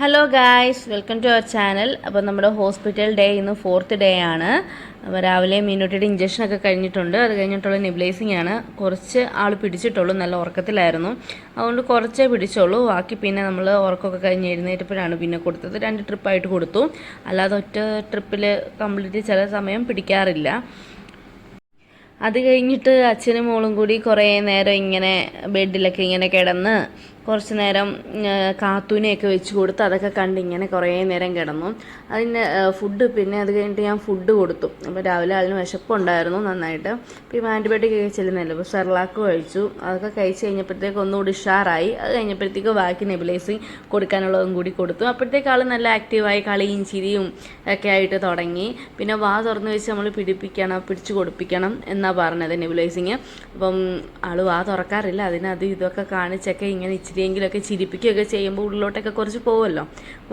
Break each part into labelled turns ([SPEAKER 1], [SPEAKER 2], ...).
[SPEAKER 1] Hello guys welcome to our channel അപ്പോൾ നമ്മുടെ hospital day ഇന്ന് ഫോർത്ത് ഡേ ആണ്. അപ്പോൾ രാവിലെ മീനൂട്ടിയുടെ ഇഞ്ചക്ഷനൊക്കെ കഴിഞ്ഞിട്ടുണ്ട്. അത് കഴിഞ്ഞിട്ടുള്ള നിബ്ലൈസിങ് ആണ്. കുറച്ച് ആൾ പിടിച്ചിട്ടുള്ളൂ. നല്ല ഉറക്കത്തിലായിരുന്നു. അതുകൊണ്ട് കുറച്ചേ പിടിച്ചുള്ളൂ. ബാക്കി പിന്നെ നമ്മൾ ഉറക്കമൊക്കെ കഴിഞ്ഞ് എഴുന്നേറ്റപ്പോഴാണ് പിന്നെ കൊടുത്തത്. രണ്ട് ട്രിപ്പായിട്ട് കൊടുത്തു. അല്ലാതെ ഒറ്റ ട്രിപ്പിൽ കംപ്ലീറ്റ് ചില സമയം പിടിക്കാറില്ല. അത് കഴിഞ്ഞിട്ട് അച്ഛനും മോളും കൂടി കുറേ നേരം ഇങ്ങനെ ബെഡിലൊക്കെ ഇങ്ങനെ കിടന്ന് കുറച്ച് നേരം കാത്തൂനെയൊക്കെ വെച്ച് കൊടുത്ത് അതൊക്കെ കണ്ട് ഇങ്ങനെ കുറേ നേരം കിടന്നു. അതിന് ഫുഡ് പിന്നെ അത് കഴിഞ്ഞിട്ട് ഞാൻ ഫുഡ് കൊടുത്തു. അപ്പോൾ രാവിലെ ആളിന് വിശപ്പുണ്ടായിരുന്നു നന്നായിട്ട്. പിന്നെ ആന്റിബയോട്ടിക് ഒക്കെ ചെല്ലുന്നല്ലോ അപ്പോൾ സെർലാക്ക് കഴിച്ചു. അതൊക്കെ കഴിച്ച് കഴിഞ്ഞപ്പോഴത്തേക്ക് ഒന്നുകൂടി ഉഷാറായി. അത് കഴിഞ്ഞപ്പോഴത്തേക്ക് ബാക്കി നെബിലൈസിങ് കൊടുക്കാനുള്ളതും കൂടി കൊടുത്തു. അപ്പോഴത്തേക്ക് ആൾ നല്ല ആക്റ്റീവായി കളിയും ചിരിയും ഒക്കെ ആയിട്ട് തുടങ്ങി. പിന്നെ വാ തുറന്ന് വെച്ച് നമ്മൾ പിടിപ്പിക്കണം പിടിച്ചു കൊടുപ്പിക്കണം എന്നാണ് പറഞ്ഞത് നെബിലൈസിങ്. അപ്പം ആൾ വാ തുറക്കാറില്ല. അതിനത് അത് ഇതൊക്കെ കാണിച്ചൊക്കെ ഇങ്ങനെ ഇച്ചിരിയെങ്കിലുമൊക്കെ ചിരിപ്പിക്കുകയൊക്കെ ചെയ്യുമ്പോൾ ഉള്ളിലോട്ടൊക്കെ കുറച്ച് പോകുമല്ലോ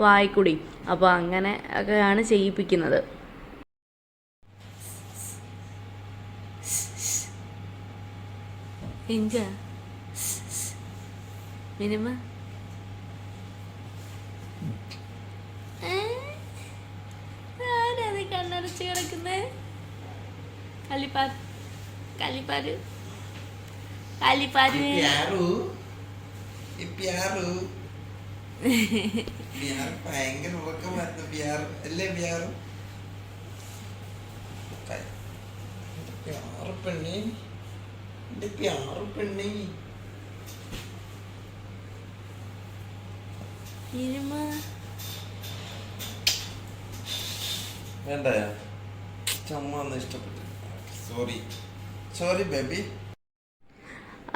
[SPEAKER 1] വായിക്കൂടി. അപ്പോൾ അങ്ങനെ ഒക്കെയാണ് ചെയ്യിപ്പിക്കുന്നത്. മിനിമ. ആരാത് കണ്ണടച്ച് കിടക്കുന്നേ. കലിപ്പാർ കലിപ്പാര് കലിപ്പാര്
[SPEAKER 2] പ്യാറു ഈ പ്യാറു പ്യാർ ഭയങ്കര ഉറക്കമായിരുന്നു. പ്യാർ അല്ലേ പ്യാറു പ്യാറ് പെണ്ണി. എന്റെ പ്യാറ് പെണ്ണി.
[SPEAKER 1] മിനിമ
[SPEAKER 2] ചമ്മ ഒന്നും ഇഷ്ടപ്പെട്ടു. സോറി സോറി ബേബി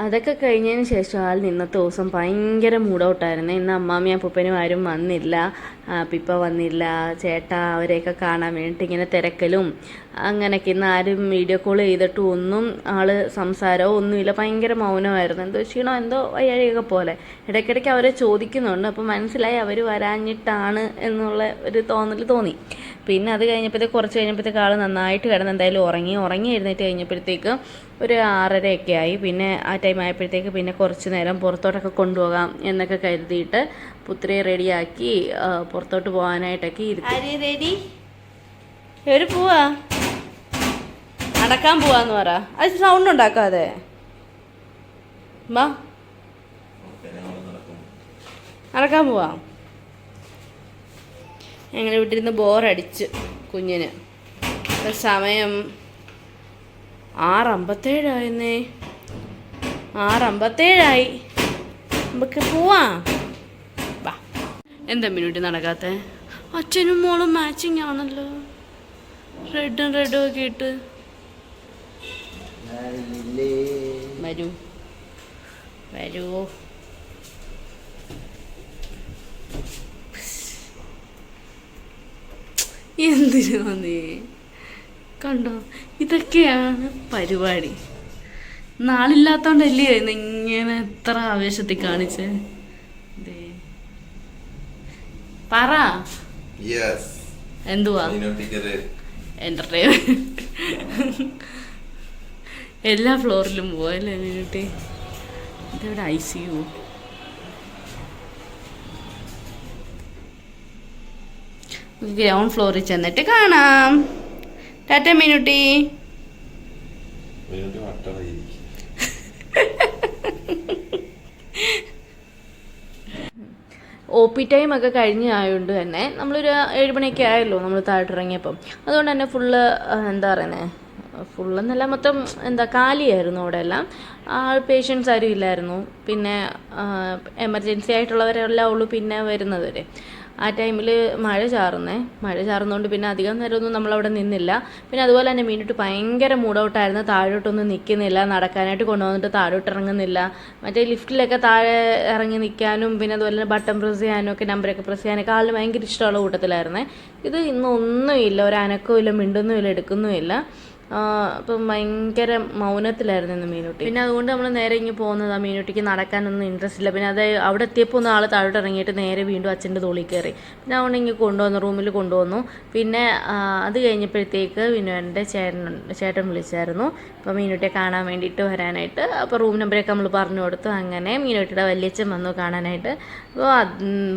[SPEAKER 1] അതൊക്കെ കഴിഞ്ഞതിന് ശേഷം ആൾ ഇന്നത്തെ ദിവസം ഭയങ്കര മൂഡൗട്ടായിരുന്നു. ഇന്ന് അമ്മാമ്മയും അപ്പൂപ്പനും ആരും വന്നില്ല. പിപ്പ വന്നില്ല. ചേട്ട അവരെയൊക്കെ കാണാൻ വേണ്ടിയിട്ട് ഇങ്ങനെ തിരക്കലും അങ്ങനെയൊക്കെ ഇന്ന് ആരും വീഡിയോ കോൾ ചെയ്തിട്ടും ഒന്നും ആൾ സംസാരമോ ഒന്നുമില്ല. ഭയങ്കര മൗനമായിരുന്നു. എന്തോ ക്ഷീണോ എന്തോ വയ്യാഴിക പോലെ. ഇടയ്ക്കിടയ്ക്ക് അവരെ ചോദിക്കുന്നുണ്ട്. അപ്പോൾ മനസ്സിലായി അവർ വരാഞ്ഞിട്ടാണ് എന്നുള്ള ഒരു തോന്നൽ തോന്നി. പിന്നെ അത് കഴിഞ്ഞപ്പോഴത്തേക്ക് കുറച്ച് കഴിഞ്ഞപ്പോഴത്തേക്ക് ആൾ നന്നായിട്ട് കിടന്ന് എന്തായാലും ഉറങ്ങി. ഉറങ്ങി എഴുന്നേറ്റ് കഴിഞ്ഞപ്പോഴത്തേക്ക് ഒരു ആറരയൊക്കെ ആയി പിന്നെ ആ ടൈം ആയപ്പോഴത്തേക്ക് പിന്നെ കുറച്ച് നേരം പുറത്തോട്ടൊക്കെ കൊണ്ടുപോകാം എന്നൊക്കെ കരുതിയിട്ട് പുത്രിയെ റെഡിയാക്കി പുറത്തോട്ട് പോകാനായിട്ടൊക്കെ ഇരുത്തി. റെഡി ഒരു പോവാ? നടക്കാൻ പോവാന്ന് പറ. അത് സൗണ്ട് ഉണ്ടാക്കാതെ. നടക്കാൻ പോവാം. ഞങ്ങൾ ഇവിടെ ഇരുന്ന് ബോറടിച്ച് കുഞ്ഞിന്. ഇപ്പൊ സമയം ആറമ്പത്തേഴായിരുന്നേ ആറമ്പത്തേഴായി. നമുക്ക് പോവാം. വാ. എന്താ മിനുട്ടി നടക്കാത്ത? അച്ഛനും മോളും മാച്ചിങ് ആണല്ലോ. റെഡും റെഡും ഒക്കെ ഇട്ട്. വരൂ. വരൂ. എന്തിനാ നീ കണ്ടോ? ഇതൊക്കെയാണ് പരിപാടി. നാളില്ലാത്തോണ്ടല്ലേ ഇങ്ങനെ എത്ര ആവേശത്തിൽ കാണിച്ച്. പറ. എന്തുവാ? എന്റർടൈൻമെന്റ് എല്ലാ ഫ്ലോറിലും പോയല്ലേ മീനുട്ടി ഇതെവിടെ ഐ സി യു ഗ്രൗണ്ട് ഫ്ലോറിൽ ചെന്നിട്ട് കാണാം. Tata Meenutty. O P time ഒക്കെ കഴിഞ്ഞ് ആയതുകൊണ്ട് തന്നെ നമ്മളൊരു ഏഴ് മണിയൊക്കെ ആയല്ലോ നമ്മൾ താഴോട്ട് ഇറങ്ങിയപ്പം അതുകൊണ്ട് തന്നെ ഫുള്ള് എന്താ പറയുന്നത് ഫുള്ളെന്നല്ല മൊത്തം എന്താ കാലിയായിരുന്നു അവിടെ എല്ലാം ആൾ പേഷ്യൻസ് ആരും ഇല്ലായിരുന്നു. പിന്നെ എമർജൻസി ആയിട്ടുള്ളവരെല്ലാം ഉള്ളൂ പിന്നെ വരുന്നത് വരെ. ആ ടൈമിൽ മഴ ചാറുന്നേ. മഴ ചാറുന്നതുകൊണ്ട് പിന്നെ അധികം നേരമൊന്നും നമ്മളവിടെ നിന്നില്ല. പിന്നെ അതുപോലെ തന്നെ മീനിട്ട് ഭയങ്കര മൂടൗട്ടായിരുന്നു താഴോട്ടൊന്നും നിൽക്കുന്നില്ല നടക്കാനായിട്ട് കൊണ്ടുവന്നിട്ട് താഴോട്ട് ഇറങ്ങുന്നില്ല മറ്റേ ലിഫ്റ്റിലൊക്കെ താഴെ ഇറങ്ങി നിൽക്കാനും പിന്നെ അതുപോലെ തന്നെ ബട്ടൺ പ്രസ് ചെയ്യാനും ഒക്കെ നമ്പറൊക്കെ പ്രസ് ചെയ്യാനൊക്കെ ആളിന് ഭയങ്കര ഇഷ്ടമുള്ള കൂട്ടത്തിലായിരുന്നേ. ഇത് ഇന്ന് ഒന്നുമില്ല ഒരു ഇല്ല മിണ്ടുന്നുമില്ല എടുക്കുന്നുമില്ല. അപ്പം ഭയങ്കര മൗനത്തിലായിരുന്നു ഇന്ന് മീനുട്ടി. പിന്നെ അതുകൊണ്ട് നമ്മൾ നേരെ ഇങ്ങ് പോകുന്നത് ആ മീനുട്ടിക്ക് നടക്കാനൊന്നും ഇൻട്രസ്റ്റ് ഇല്ല. പിന്നെ അത് അവിടെ എത്തിയപ്പോൾ ഒന്ന് ആൾ താഴോട്ട് ഇറങ്ങിയിട്ട് നേരെ വീണ്ടും അച്ഛന്റെ തോളിൽ കയറി. പിന്നെ അതുകൊണ്ട് ഇങ്ങ് കൊണ്ടുവന്നു റൂമിൽ കൊണ്ടുവന്നു. പിന്നെ അത് കഴിഞ്ഞപ്പോഴത്തേക്ക് പിന്നെ എന്റെ ചേട്ടൻ ചേട്ടൻ വിളിച്ചായിരുന്നു. അപ്പോൾ മീനുട്ടിയെ കാണാൻ വേണ്ടിയിട്ട് വരാനായിട്ട്. അപ്പോൾ റൂം നമ്പറൊക്കെ നമ്മൾ പറഞ്ഞു കൊടുത്തു. അങ്ങനെ മീനുട്ടിയുടെ വല്യച്ഛൻ വന്നു കാണാനായിട്ട്. അപ്പോൾ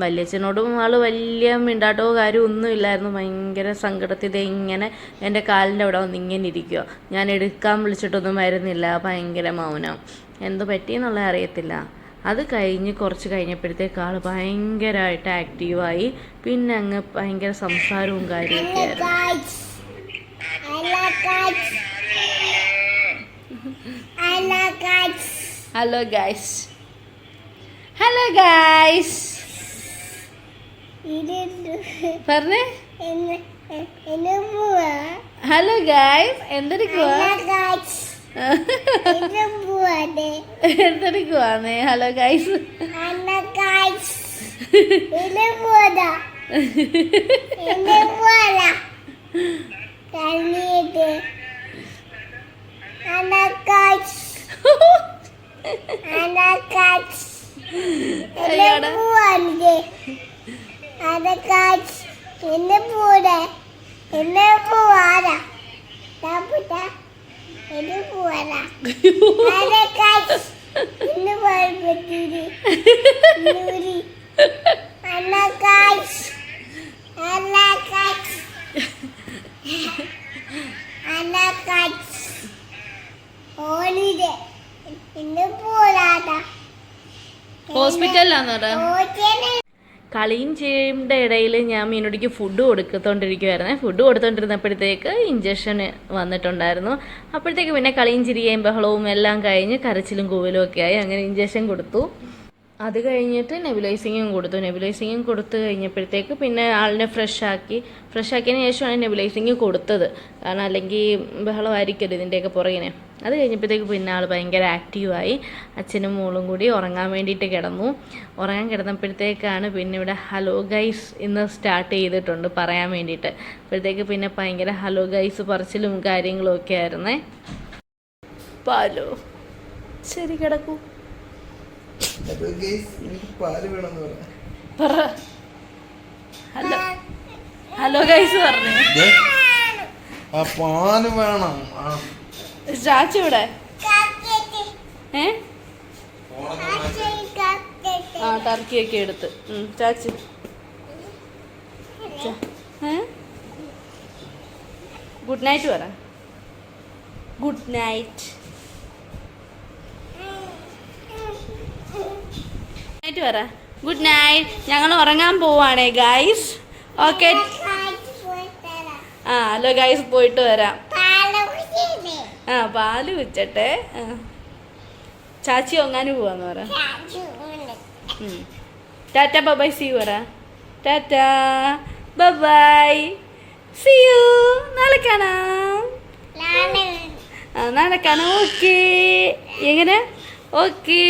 [SPEAKER 1] വല്യച്ഛനോടും ആൾ വലിയ മിണ്ടാട്ടോ കാര്യമൊന്നും ഇല്ലായിരുന്നു. ഭയങ്കര സങ്കടത്തിൽ ഇങ്ങനെ എന്റെ കാലിന്റെ അവിടെ വന്ന് ഇങ്ങനെ ഇരിക്കുക ഞാൻ എടുക്കാൻ വിളിച്ചിട്ടൊന്നും വരുന്നില്ല. ഭയങ്കര മൗനം. എന്ത് പറ്റിയെന്നുള്ള അറിയത്തില്ല. അത് കഴിഞ്ഞ് കുറച്ച് കഴിഞ്ഞപ്പോഴത്തേക്ക് ആൾ ഭയങ്കരമായിട്ട് ആക്റ്റീവായി. പിന്നെ അങ്ങ് ഭയങ്കര സംസാരവും കാര്യമൊക്കെ ഹലോ ഗൈസ് ഹലോ ഗൈസ്
[SPEAKER 3] ഇത്
[SPEAKER 1] പറഞ്ഞേ? ഹലോ ഗായ്സ് എന്തെടുക്കുവാ? എന്തെടുക്കുവാന്നേ ഹലോ ഗായ്സ്
[SPEAKER 3] അതെ ഗൈസ് എന്നെ പൂരെ എന്നെ പോവാ ഞാൻ ഗൈസ് എന്നെ
[SPEAKER 1] അയ്യോടാ.
[SPEAKER 3] പോവാതെ അന്ന എന്നെ പോവാ എന്നെ പോവാ അല്ല എന്നെ അല്ല ഇന്ന് പോയി guys. Anna guys. ഓണിത് ഇന്ന് പോരാടാ ഓച്ചനെ
[SPEAKER 1] കളിയും ചെയ്യേണ്ട ഇടയിൽ ഞാൻ മീനുടിക്ക് ഫുഡ് കൊടുത്തോണ്ടിരിക്കുവായിരുന്നേ. ഫുഡ് കൊടുത്തോണ്ടിരുന്നപ്പോഴത്തേക്ക് ഇഞ്ചക്ഷൻ വന്നിട്ടുണ്ടായിരുന്നു. അപ്പോഴത്തേക്ക് പിന്നെ കളിയും ചിരിയും ബഹളവും എല്ലാം കഴിഞ്ഞ് കരച്ചിലും കൂവലും ഒക്കെ ആയി. അങ്ങനെ ഇഞ്ചക്ഷൻ കൊടുത്തു. അത് കഴിഞ്ഞിട്ട് നെബുലൈസിങ്ങും കൊടുത്തു. നെബുലൈസിങ്ങും കൊടുത്തു കഴിഞ്ഞപ്പോഴത്തേക്ക് പിന്നെ ആളിനെ ഫ്രഷ് ആക്കി. ഫ്രഷ് ആക്കിയതിന് ശേഷമാണ് നെബുലൈസിങ് കൊടുത്തത്. കാരണം അല്ലെങ്കിൽ ബഹളമായിരിക്കുമല്ലോ ഇതിന്റെയൊക്കെ പുറകിനെ. അത് കഴിഞ്ഞപ്പോഴത്തേക്ക് പിന്നെ ആൾ ഭയങ്കര ആക്റ്റീവായി അച്ഛനും മോളും കൂടി ഉറങ്ങാൻ വേണ്ടിയിട്ട് കിടന്നു. ഉറങ്ങാൻ കിടന്നപ്പോഴത്തേക്കാണ് പിന്നെ ഇവിടെ ഹലോ ഗൈസ് ഇന്ന് സ്റ്റാർട്ട് ചെയ്തിട്ടുണ്ട് പറയാൻ വേണ്ടിയിട്ട്. അപ്പോഴത്തേക്ക് പിന്നെ ഭയങ്കര ഹലോ ഗൈസ് പറച്ചിലും കാര്യങ്ങളും ഒക്കെ ആയിരുന്നേ. പാലോ. ശരി കിടക്കൂ
[SPEAKER 2] അപ്പൊ guys, എനിക്ക് പാൽ വേണമെന്ന് പറയാം
[SPEAKER 1] പറ ഹലോ. ഹലോ ഗൈസ് പറഞ്ഞു.
[SPEAKER 2] ആ പാൽ വേണം.
[SPEAKER 1] ചാച്ചി ഇവിടെ ഏ? ആ ടർക്കിയൊക്കെ എടുത്ത്. ചാച്ചി. ഗുഡ് നൈറ്റ് പറ. ഗുഡ് നൈറ്റ് നൈറ്റ് പറ ഗുഡ് നൈറ്റ് ഞങ്ങൾ ഉറങ്ങാൻ പോവാണേ ഗൈസ് ഓക്കെ ആ ഹലോ ഗൈസ് പോയിട്ട് വരാം. ആ പാൽ വെച്ചട്ടെ ആ. ചാച്ചി ഒങ്ങാനും പോവാന്ന് പറ.
[SPEAKER 3] കാച്ചുനെ
[SPEAKER 1] ഉം. ടാറ്റ ബബായ് സി യു പറ. ടാറ്റ ബബായ് സി യു നാളെ കാണാം. നാളെ. കാണാം. ഓക്കേ എങ്ങനെ? ഓക്കേ